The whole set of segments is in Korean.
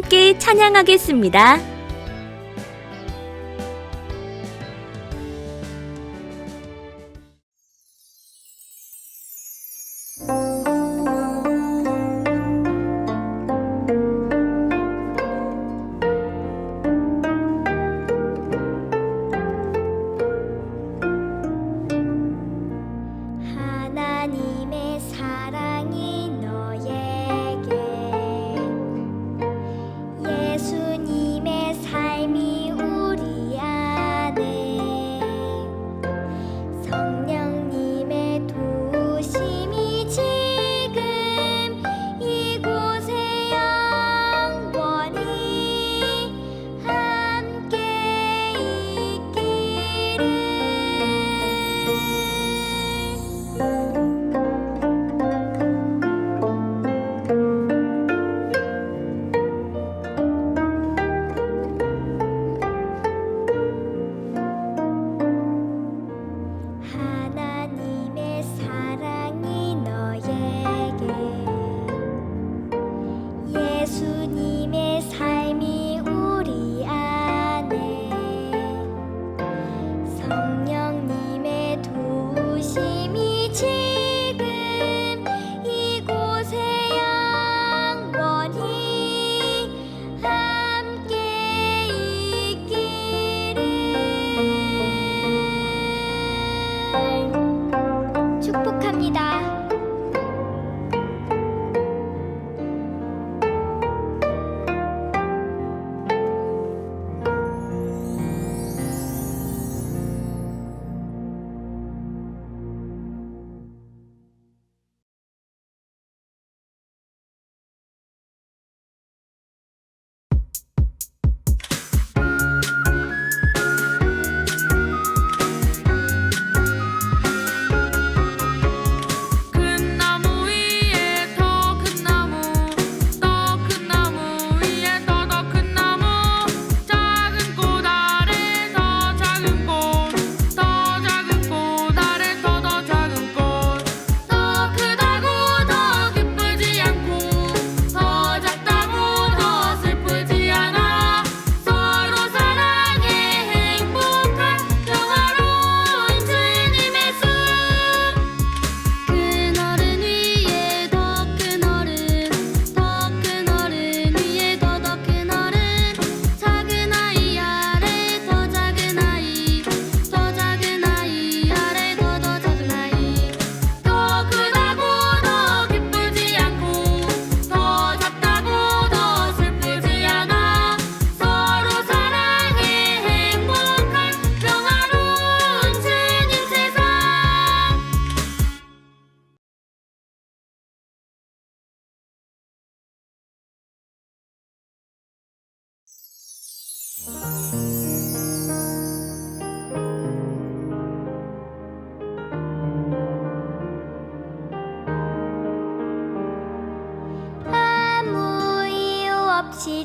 함께 찬양하겠습니다.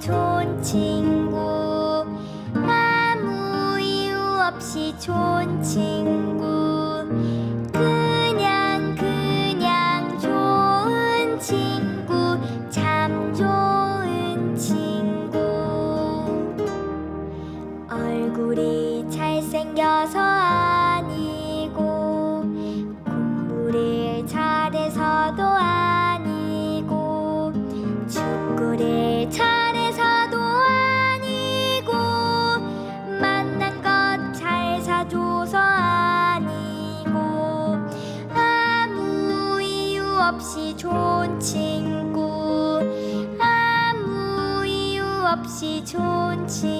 좋은 친구. 아무 이유 없이 좋은 친구. 起。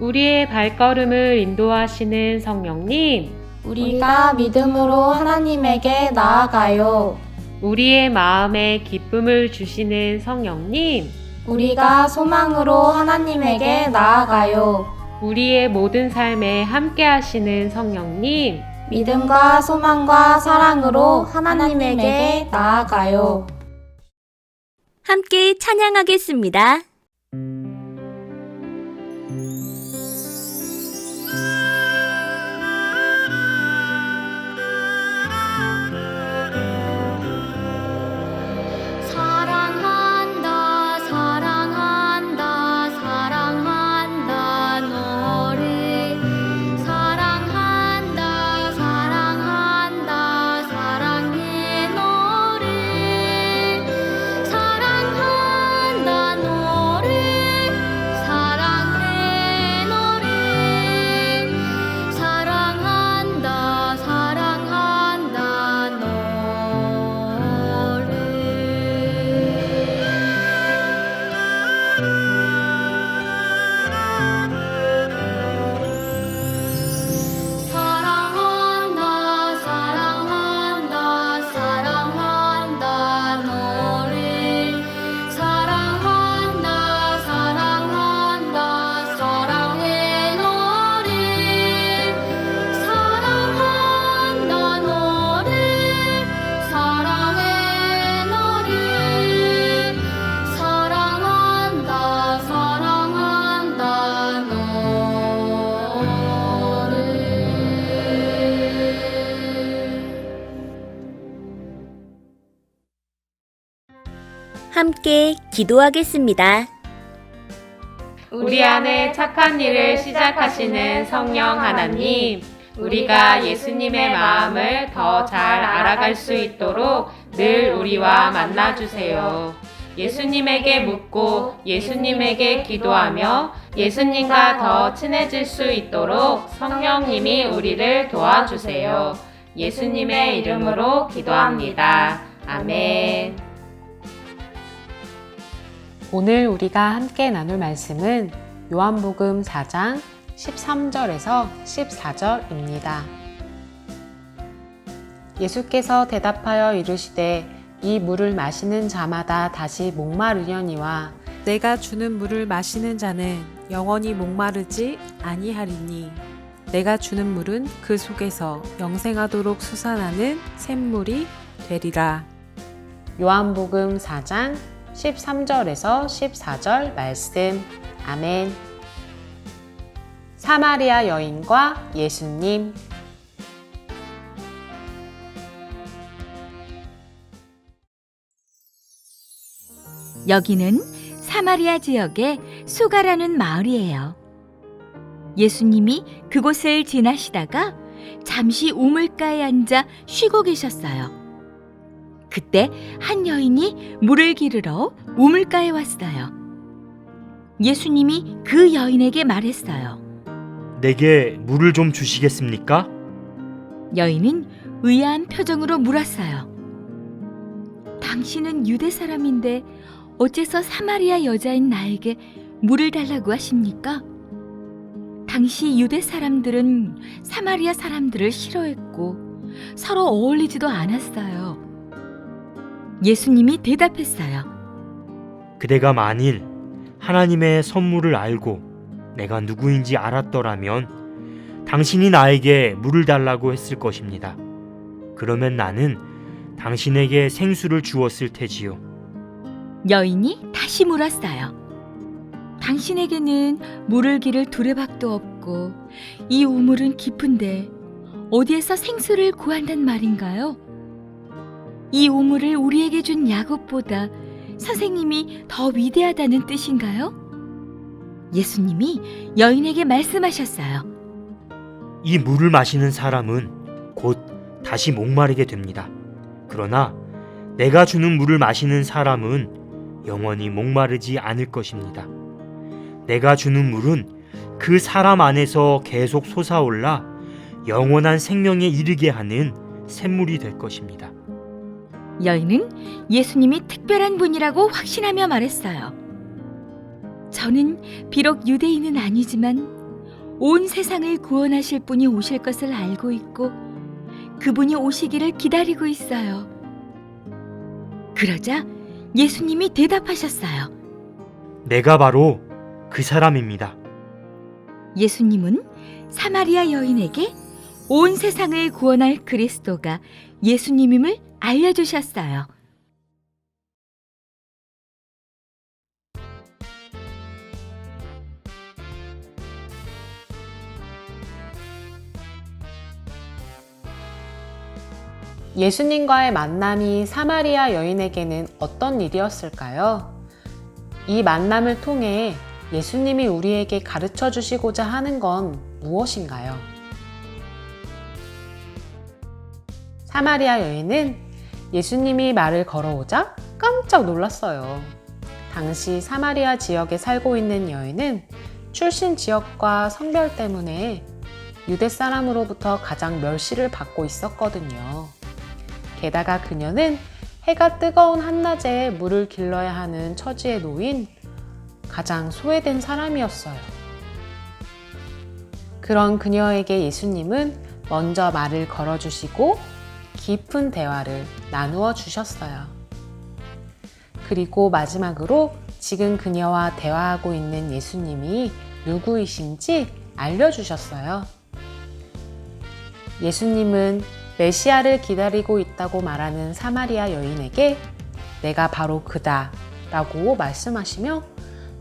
우리의 발걸음을 인도하시는 성령님, 우리가 믿음으로 하나님에게 나아가요. 우리의 마음에 기쁨을 주시는 성령님, 우리가 소망으로 하나님에게 나아가요. 우리의 모든 삶에 함께 하시는 성령님, 믿음과 소망과 사랑으로 하나님에게 나아가요. 함께 찬양하겠습니다. 기도하겠습니다. 우리 안에 착한 일을 시작하시는 성령 하나님, 우리가 예수님의 마음을 더 잘 알아갈 수 있도록 늘 우리와 만나주세요. 예수님에게 묻고 예수님에게 기도하며 예수님과 더 친해질 수 있도록 성령님이 우리를 도와주세요. 예수님의 이름으로 기도합니다. 아멘. 오늘 우리가 함께 나눌 말씀은 요한복음 4장 13절에서 14절입니다. 예수께서 대답하여 이르시되 이 물을 마시는 자마다 다시 목마르려니와 내가 주는 물을 마시는 자는 영원히 목마르지 아니하리니 내가 주는 물은 그 속에서 영생하도록 솟아나는 샘물이 되리라. 요한복음 4장 13절에서 14절 말씀. 아멘. 사마리아 여인과 예수님. 여기는 사마리아 지역의 수가라는 마을이에요. 예수님이 그곳을 지나시다가 잠시 우물가에 앉아 쉬고 계셨어요. 그때 한 여인이 물을 기르러 우물가에 왔어요. 예수님이 그 여인에게 말했어요. 내게 물을 좀 주시겠습니까? 여인은 의아한 표정으로 물었어요. 당신은 유대 사람인데 어째서 사마리아 여자인 나에게 물을 달라고 하십니까? 당시 유대 사람들은 사마리아 사람들을 싫어했고 서로 어울리지도 않았어요. 예수님이 대답했어요. 그대가 만일 하나님의 선물을 알고 내가 누구인지 알았더라면 당신이 나에게 물을 달라고 했을 것입니다. 그러면 나는 당신에게 생수를 주었을 테지요. 여인이 다시 물었어요. 당신에게는 물을 기를 두레박도 없고 이 우물은 깊은데 어디에서 생수를 구한단 말인가요? 이 우물을 우리에게 준 야곱보다 선생님이 더 위대하다는 뜻인가요? 예수님이 여인에게 말씀하셨어요. 이 물을 마시는 사람은 곧 다시 목마르게 됩니다. 그러나 내가 주는 물을 마시는 사람은 영원히 목마르지 않을 것입니다. 내가 주는 물은 그 사람 안에서 계속 솟아올라 영원한 생명에 이르게 하는 샘물이 될 것입니다. 여인은 예수님이 특별한 분이라고 확신하며 말했어요. 저는 비록 유대인은 아니지만 온 세상을 구원하실 분이 오실 것을 알고 있고 그분이 오시기를 기다리고 있어요. 그러자 예수님이 대답하셨어요. 내가 바로 그 사람입니다. 예수님은 사마리아 여인에게 온 세상을 구원할 그리스도가 예수님임을 알려주셨어요. 예수님과의 만남이 사마리아 여인에게는 어떤 일이었을까요? 이 만남을 통해 예수님이 우리에게 가르쳐 주시고자 하는 건 무엇인가요? 사마리아 여인은 예수님이 말을 걸어오자 깜짝 놀랐어요. 당시 사마리아 지역에 살고 있는 여인은 출신 지역과 성별 때문에 유대 사람으로부터 가장 멸시를 받고 있었거든요. 게다가 그녀는 해가 뜨거운 한낮에 물을 길러야 하는 처지에 놓인 가장 소외된 사람이었어요. 그런 그녀에게 예수님은 먼저 말을 걸어주시고 깊은 대화를 나누어 주셨어요. 그리고 마지막으로 지금 그녀와 대화하고 있는 예수님이 누구이신지 알려주셨어요. 예수님은 메시아를 기다리고 있다고 말하는 사마리아 여인에게 내가 바로 그다 라고 말씀하시며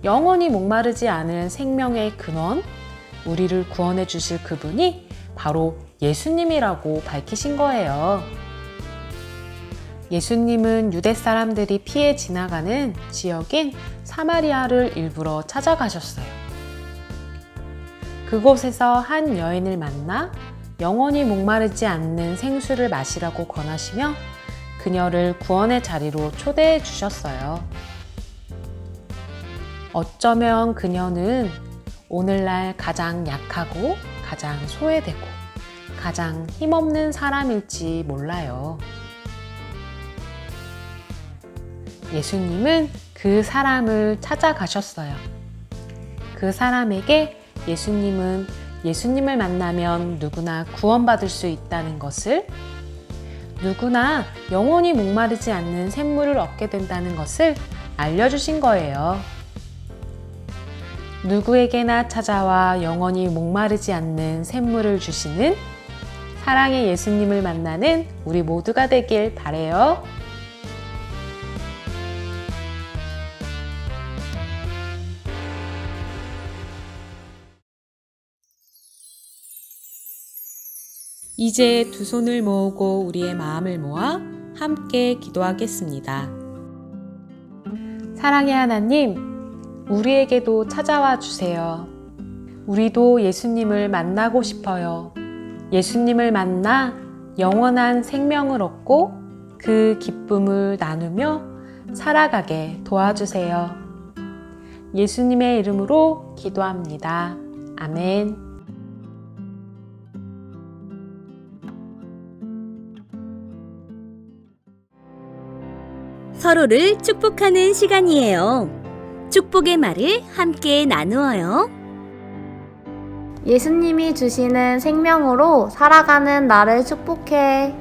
영원히 목마르지 않은 생명의 근원, 우리를 구원해 주실 그분이 바로 예수님이라고 밝히신 거예요. 예수님은 유대 사람들이 피해 지나가는 지역인 사마리아를 일부러 찾아가셨어요. 그곳에서 한 여인을 만나 영원히 목마르지 않는 생수를 마시라고 권하시며 그녀를 구원의 자리로 초대해 주셨어요. 어쩌면 그녀는 오늘날 가장 약하고 가장 소외되고 가장 힘없는 사람일지 몰라요. 예수님은 그 사람을 찾아가셨어요. 그 사람에게 예수님은 예수님을 만나면 누구나 구원받을 수 있다는 것을, 누구나 영원히 목마르지 않는 샘물을 얻게 된다는 것을 알려주신 거예요. 누구에게나 찾아와 영원히 목마르지 않는 샘물을 주시는 사랑의 예수님을 만나는 우리 모두가 되길 바래요. 이제 두 손을 모으고 우리의 마음을 모아 함께 기도하겠습니다. 사랑의 하나님, 우리에게도 찾아와 주세요. 우리도 예수님을 만나고 싶어요. 예수님을 만나 영원한 생명을 얻고 그 기쁨을 나누며 살아가게 도와주세요. 예수님의 이름으로 기도합니다. 아멘. 서로를 축복하는 시간이에요. 축복의 말을 함께 나누어요. 예수님이 주시는 생명으로 살아가는 나를 축복해.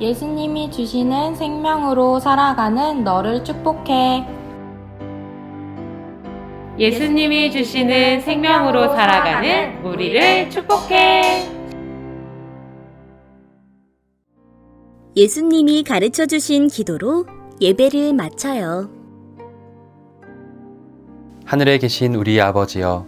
예수님이 주시는 생명으로 살아가는 너를 축복해. 예수님이 주시는 생명으로 살아가는 우리를 축복해. 예수님이 가르쳐 주신 기도로 예배를 마쳐요. 하늘에 계신 우리 아버지여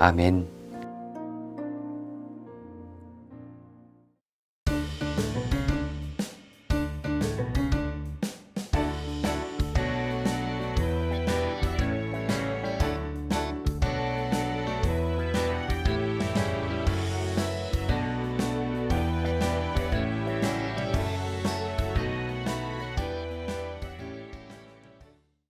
아멘.